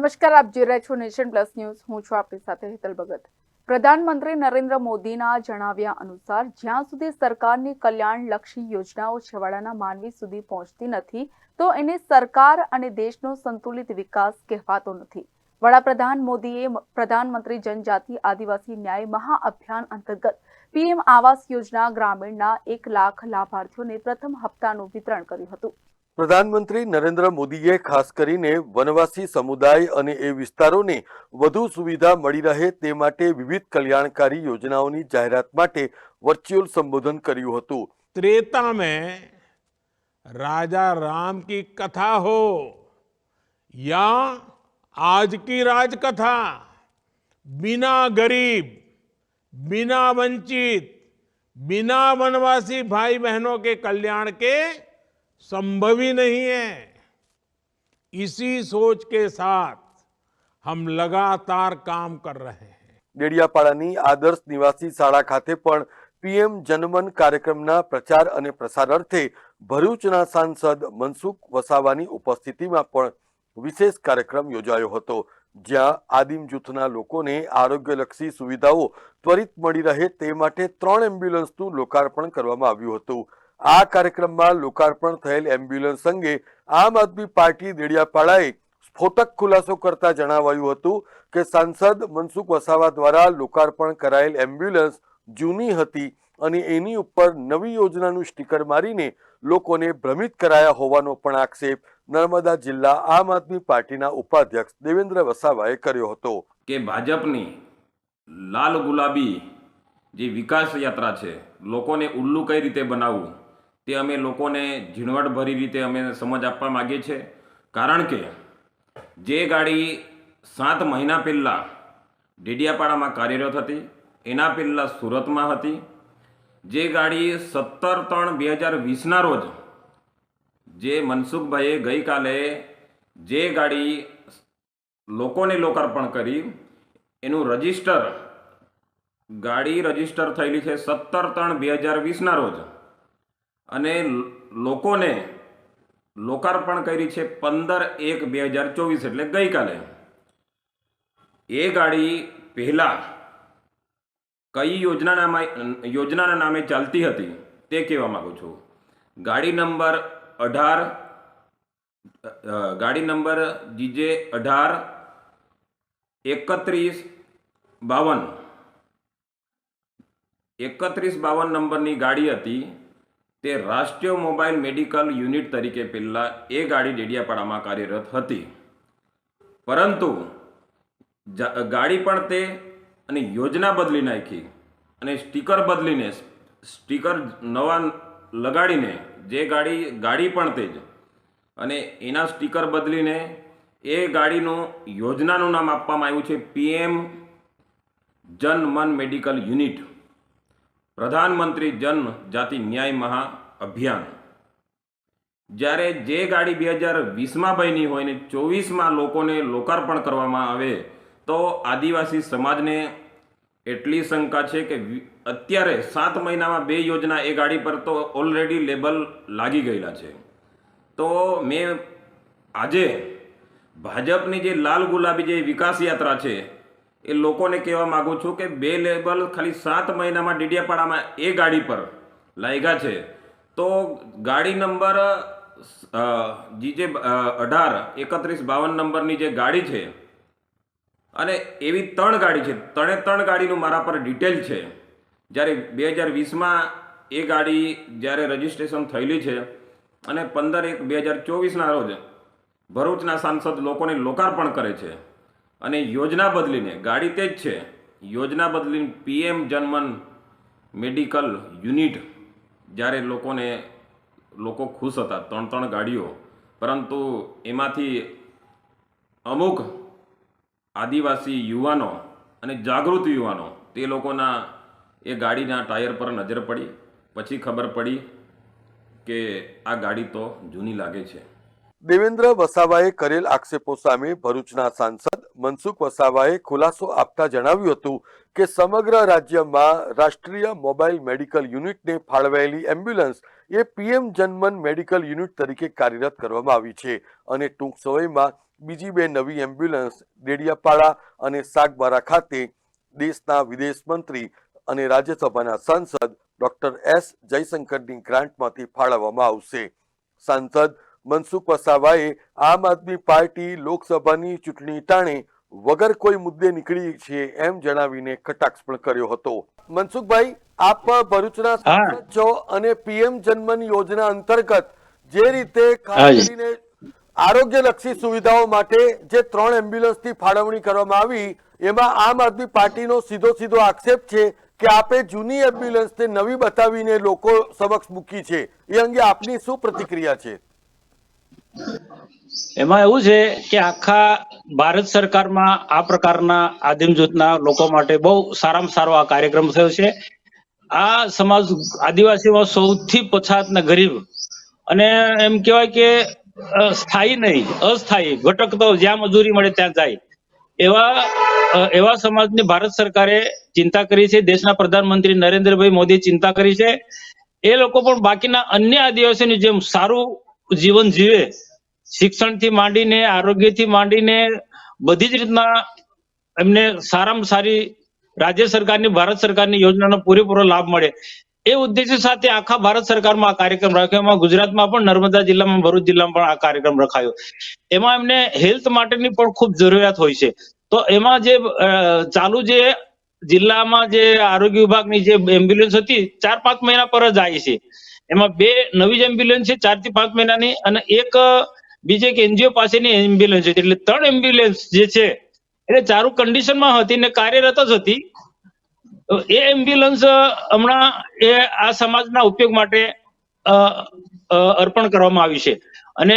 નમસ્કાર, આપ જોઈ રહ્યા છો નેશન પ્લસ ન્યૂઝ. હું છું આપની સાથે હેતલ ભગત. પ્રધાનમંત્રી નરેન્દ્ર મોદીના જણાવ્યા અનુસાર, જ્યાં સુધી સરકારની કલ્યાણલક્ષી યોજનાઓ છેવાડાના માનવી સુધી પહોંચતી નથી, તો એને સરકાર અને દેશનો સંતુલિત વિકાસ કહેવાતો નથી. વડાપ્રધાન મોદીએ પ્રધાનમંત્રી જનજાતિ આદિવાસી ન્યાય મહાઅભિયાન અંતર્ગત પીએમ આવાસ યોજના ગ્રામીણના એક લાખ લાભાર્થીઓને પ્રથમ હપ્તાનું વિતરણ કર્યું હતું. પ્રધાનમંત્રી નરેન્દ્ર મોદીએ ખાસ કરીને વનવાસી સમુદાય અને એ વિસ્તારોને વધુ સુવિધા મળી રહે તે માટે વિવિધ કલ્યાણકારી યોજનાઓની જાહેરાત માટે વર્ચ્યુઅલ સંબોધન કર્યું હતું त्रेता में राजा राम की कथा हो या आज की राजकथा बिना गरीब बिना वंचित बिना वनवासी भाई बहनों के कल्याण के संभव ही नहीं है इसी सोच के साथ हम लगातार काम कर रहे हैं ડેડિયાપાડાની આદર્શ નિવાસી શાળા ખાતે પણ પીએમ જનમન કાર્યક્રમના પ્રચાર અને પ્રસાર અર્થે ભરૂચના સાંસદ મનસુખ વસાવાની ઉપસ્થિતિમાં પણ વિશેષ કાર્યક્રમ યોજાયો હતો જ્યાં આદિમ જૂથના લોકોને આરોગ્યલક્ષી સુવિધાઓ ત્વરિત મળી રહે તે માટે ત્રણ એમ્બ્યુલન્સનું લોકાર્પણ કરવામાં આવ્યું હતું આ કાર્યક્રમમાં લોકાર્પણ થયેલ એમ્બ્યુલન્સ અંગે આમ આદમી પાર્ટી દેડિયાપાડાએ સ્ફોટક ખુલાસો કરતા જણાવાયું હતું કે સાંસદ મનસુખ વસાવા દ્વારા લોકાર્પણ કરાયેલ એમ્બ્યુલન્સ જૂની હતી અને એની ઉપર નવી યોજનાનું સ્ટીકર મારીને લોકોને ભ્રમિત કરાયા હોવાનો પણ આક્ષેપ નર્મદા જિલ્લા આમ આદમી પાર્ટીના ઉપાધ્યક્ષ દેવેન્દ્ર વસાવાએ કર્યો હતો. કે ભાજપની લાલ ગુલાબી જે વિકાસ યાત્રા છે, લોકોને ઉલ્લુ કઈ રીતે બનાવવું? તે અમે લોકોને ઝીણવટભરી રીતે અમે સમજ આપવા માગીએ છીએ. કારણ કે જે ગાડી સાત મહિના પહેલાં ડેડિયાપાડામાં કાર્યરત હતી, એના પહેલાં સુરતમાં હતી, જે ગાડી સત્તર ત્રણ બે હજાર વીસના રોજ જે મનસુખભાઈએ ગઈકાલે જે ગાડી લોકોને લોકાર્પણ કરી, એનું રજિસ્ટર ગાડી રજિસ્ટર થયેલી છે સત્તર ત્રણ બે હજાર વીસના રોજ. અને લોકોને લોકાર્પણ કરી છે પંદર એક બે હજાર ચોવીસ એટલે ગઈકાલે. એ ગાડી પહેલાં કઈ યોજનાના યોજનાના નામે ચાલતી હતી તે કહેવા માગું છું. ગાડી નંબર અઢાર ગાડી નંબર જીજે અઢાર, એકત્રીસ, બાવન. એકત્રીસ, બાવન નંબરની ગાડી હતી. તે રાષ્ટ્રીય મોબાઈલ મેડિકલ યુનિટ તરીકે પહેલાં એ ગાડી ડેડિયાપાડામાં કાર્યરત હતી. પરંતુ ગાડી પણ તે અને યોજના બદલી નાખી અને સ્ટીકર બદલીને સ્ટીકર નવા લગાડીને જે ગાડી ગાડી પણ તે જ અને એના સ્ટીકર બદલીને એ ગાડીનું યોજનાનું નામ આપવામાં આવ્યું છે પીએમ જન મન મેડિકલ યુનિટ. પ્રધાનમંત્રી જન જાતિ ન્યાય મહા અભિયાન. જ્યારે જે ગાડી બે હજાર વીસમાં બની હોય ને ચોવીસમાં લોકોને લોકાર્પણ કરવામાં આવે, તો આદિવાસી સમાજને એટલી શંકા છે કે અત્યારે સાત મહિનામાં બે યોજના એ ગાડી પર તો ઓલરેડી લેબલ લાગી ગયેલા છે. તો મેં આજે ભાજપની જે લાલ ગુલાબી જે વિકાસ યાત્રા છે એ લોકોને કહેવા માગું છું કે બે લેબલ ખાલી સાત મહિનામાં ડીડિયાપાડામાં એ ગાડી પર લાગ્યા છે. તો ગાડી નંબર જી જીજે અઢાર, એકત્રીસ, બાવન નંબરની જે ગાડી છે, અને એવી ત્રણ ગાડી છે, ત્રણે ત્રણ ગાડીનું મારા પર ડિટેલ છે. જ્યારે બે હજાર વીસમાં એ ગાડી જ્યારે રજિસ્ટ્રેશન થયેલી છે, અને પંદર એક બે હજાર ચોવીસના રોજ ભરૂચના સાંસદ લોકોને લોકાર્પણ કરે છે. અને યોજના બદલીને, ગાડી તે જ છે. યોજના બદલીને પીએમ જનમન મેડિકલ યુનિટ, જ્યારે લોકોને, લોકો ખુશ હતા, ત્રણ ત્રણ ગાડીઓ. પરંતુ એમાંથી અમુક આદિવાસી યુવાનો અને જાગૃત યુવાનો, તે લોકોના એ ગાડીના ટાયર પર નજર પડી. પછી ખબર પડી કે આ ગાડી તો જૂની લાગે છે. દેવેન્દ્ર વસાવાએ કરેલ આક્ષેપો સામે ભરૂચના સાંસદ મનસુખ વસાવાએ ખુલાસો આપતા જણાવ્યું હતું કે સમગ્ર રાજ્યમાં રાષ્ટ્રીય મોબાઈલ મેડિકલ યુનિટને ફાળવાયેલી એમ્બ્યુલન્સ એ પીએમ જનમન મેડિકલ યુનિટ તરીકે કાર્યરત કરવામાં આવી છે અને ટૂંક સમયમાં બીજી બે નવી એમ્બ્યુલન્સ ડેડિયાપાડા અને સાગબારા ખાતે દેશના વિદેશ મંત્રી અને રાજ્યસભાના સાંસદ ડોક્ટર એસ જયશંકરની ગ્રાન્ટમાંથી ફાળવવામાં આવશે. સાંસદ મનસુખ વસાવાએ આમ આદમી પાર્ટી લોકસભાની ચૂંટણી ટાણે વગર કોઈ મુદ્દે નીકળી છે એમ જણાવીને કટાક્ષ પણ કર્યો હતો. મનસુખભાઈ આપ ભરૂચના સાંસદ છો અને પીએમ જન્મન યોજના અંતર્ગત જે રીતે ખાસ. કરીને આરોગ્યલક્ષી સુવિધાઓ માટે જે ત્રણ એમ્બ્યુલન્સની ફાળવણી કરવામાં આવી એમાં આમ આદમી પાર્ટીનો સીધો સીધો આક્ષેપ છે કે આપે જૂની એમ્બ્યુલન્સને નવી બતાવીને લોકો સમક્ષ મૂકી છે. એ અંગે આપની શું પ્રતિક્રિયા છે? એમાં એવું છે કે આખા ભારત સરકારમાં આ પ્રકારના આદિમ જૂથના લોકો માટે બહુ સારામાં સારો આ કાર્યક્રમ થયો છે. આ સમાજ આદિવાસીમાં સૌથી પછાત ને ગરીબ અને એમ કહેવાય કે સ્થાયી નહીં, અસ્થાયી, ભટકતો જ્યાં મજૂરી મળે ત્યાં જાય. એવા એવા સમાજની ભારત સરકારે ચિંતા કરી છે. દેશના પ્રધાનમંત્રી નરેન્દ્રભાઈ મોદી ચિંતા કરી છે. એ લોકો પણ બાકીના અન્ય આદિવાસીની જેમ સારું જીવન જીવે, શિક્ષણથી માંડીને, આરોગ્યથી માંડીને, બધી જ રીતના એમને સારામાં સારી રાજ્ય સરકારની, ભારત સરકારની યોજનાનો પૂરેપૂરો લાભ મળે. એ ઉદ્દેશ્ય સાથે આખા ભારત સરકારમાં આ કાર્યક્રમ રાખ્યો. એમાં ગુજરાતમાં પણ, નર્મદા જિલ્લામાં, ભરૂચ જિલ્લામાં પણ આ કાર્યક્રમ રખાયો. એમાં એમને હેલ્થ માટેની પણ ખૂબ જરૂરિયાત હોય છે. તો એમાં જે ચાલુ જે જિલ્લામાં જે આરોગ્ય વિભાગની જે એમ્બ્યુલન્સ હતી, ચાર પાંચ મહિના પર જ આવી છે. એમાં બે નવી જ એમ્બ્યુલન્સ છે ચારથી પાંચ મહિનાની અને એક બીજે એક એનજીઓ પાસેની એમ્બ્યુલન્સ છે. એટલે ત્રણ એમ્બ્યુલન્સ જે છે, એટલે ચારુ કન્ડિશનમાં હતી ને કાર્યરત જ હતી. તો એ એમ્બ્યુલન્સ હમણાં એ આ સમાજના ઉપયોગ માટે અર્પણ કરવામાં આવી છે. અને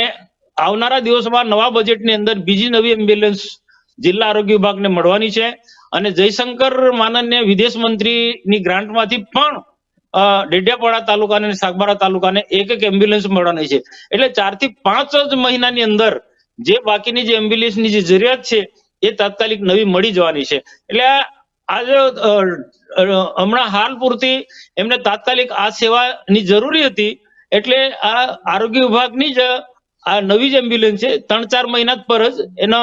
આવનારા દિવસોમાં નવા બજેટની અંદર બીજી નવી એમ્બ્યુલન્સ જિલ્લા આરોગ્ય વિભાગને મળવાની છે. અને જયશંકર માનન્ય વિદેશ મંત્રીની ગ્રાન્ટમાંથી પણ ડેડિયાપાડા તાલુકાને અને સાગબારા તાલુકાને એક એક એમ્બ્યુલન્સ મળવાની છે. એટલે ચારથી પાંચ જ મહિનાની અંદર જે બાકીની જે એમ્બ્યુલન્સની જે જરૂરિયાત છે, એ તાત્કાલિક નવી મળી જવાની છે. એટલે આજે હમણાં હાલ પૂરતી એમને તાત્કાલિક આ સેવાની જરૂરી હતી. એટલે આ આરોગ્ય વિભાગની જ આ નવી જ એમ્બ્યુલન્સ છે, ત્રણ ચાર મહિના પર જ એનો,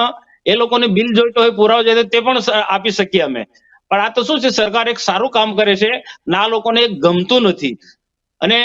એ લોકોને બિલ જોઈતો હોય, પુરાવો જોઈએ તે પણ આપી શકીએ અમે. પણ આ તો શું છે? સરકાર એક સારું કામ કરે છે. ને લોકોને ગમતું નથી. અને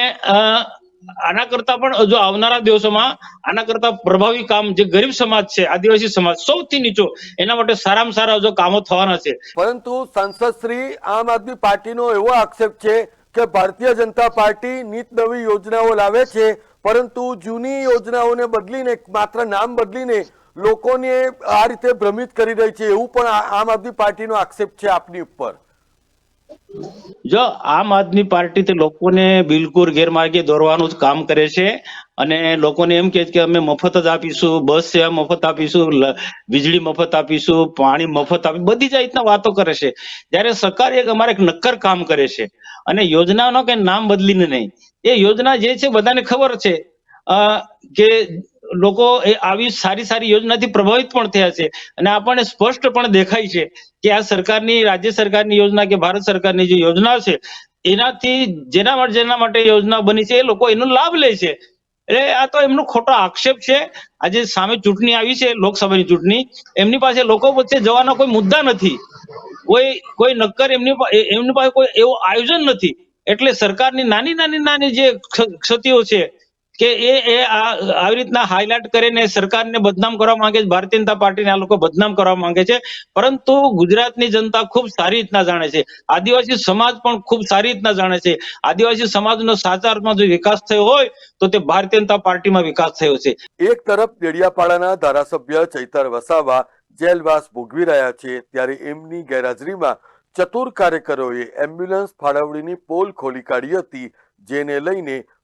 આના કરતા પણ જો આવનારા દિવસોમાં આના કરતા પ્રભાવી કામ જે ગરીબ સમાજ છે, આદિવાસી સમાજ સૌથી નીચો, એના માટે સારામાં સારા હજુ કામો થવાના છે. પરંતુ સાંસદ શ્રી આમ આદમી પાર્ટીનો એવો આક્ષેપ છે કે ભારતીય જનતા પાર્ટી નીત નવી યોજનાઓ લાવે છે, પરંતુ જૂની યોજનાઓને બદલીને, માત્ર નામ બદલીને લોકોને આ રીતે ભ્રમિત કરી રહી છે એવું પણ આમ આદમી પાર્ટીનો આક્ષેપ છે આપની ઉપર? જો આમ આદમી પાર્ટી તે લોકોને બિલકુલ ગેરમાર્ગે દોરવાનું જ કામ કરે છે અને લોકોને એમ કે અમે મફત જ આપીશું, બસ સેવા મફત આપીશું વીજળી મફત આપીશું, પાણી મફત આપી, બધી જ રીતના વાતો કરે છે. જ્યારે સરકાર એક અમારે એક નક્કર કામ કરે છે અને યોજનાનો કઈ નામ બદલીને નહીં. એ યોજના જે છે બધાને ખબર છે. કે લોકો એ આવી સારી સારી યોજનાથી પ્રભાવિત પણ થયા છે. અને આપણને સ્પષ્ટ પણ દેખાય છે કે આ સરકારની, રાજ્ય સરકારની યોજના કે ભારત સરકારની જે યોજના છે, એનાથી જેના માટે જેના માટે યોજના બની છે એ લોકો એનો લાભ લે છે. એટલે આ તો એમનો ખોટો આક્ષેપ છે. આજે સામે ચૂંટણી આવી છે, લોકસભાની ચૂંટણી. એમની પાસે લોકો વચ્ચે જવાના કોઈ મુદ્દા નથી. કોઈ કોઈ નક્કર એમની એમની પાસે કોઈ એવું આયોજન નથી. એટલે સરકારની નાની નાની નાની જે ક્ષ- ક્ષતિઓ છે કે એ આવી રીતના હાઇલાઇટ કરીને સરકારને બદનામ કરવા માંગે છે, ભારતીય જનતા પાર્ટીને આ લોકો બદનામ કરવા માંગે છે. પરંતુ ગુજરાતની જનતા ખૂબ સારી રીતના જાણે છે. આદિવાસી સમાજ પણ ખૂબ સારી રીતના જાણે છે. આદિવાસી સમાજનો સાચા અર્થમાં જો વિકાસ થયો હોય, તો તે ભારતીય જનતા પાર્ટીમાં વિકાસ થયો છે. એક તરફ દેડિયાપાડાના ધારાસભ્ય ચૈતર વસાવા જેલવાસ ભોગવી રહ્યા છે, ત્યારે એમની ગેરહાજરીમાં ચતુર કાર્યકરોએ એમ્બ્યુલન્સ ફાળવણીની પોલ ખોલી કાઢી હતી, જેને લઈને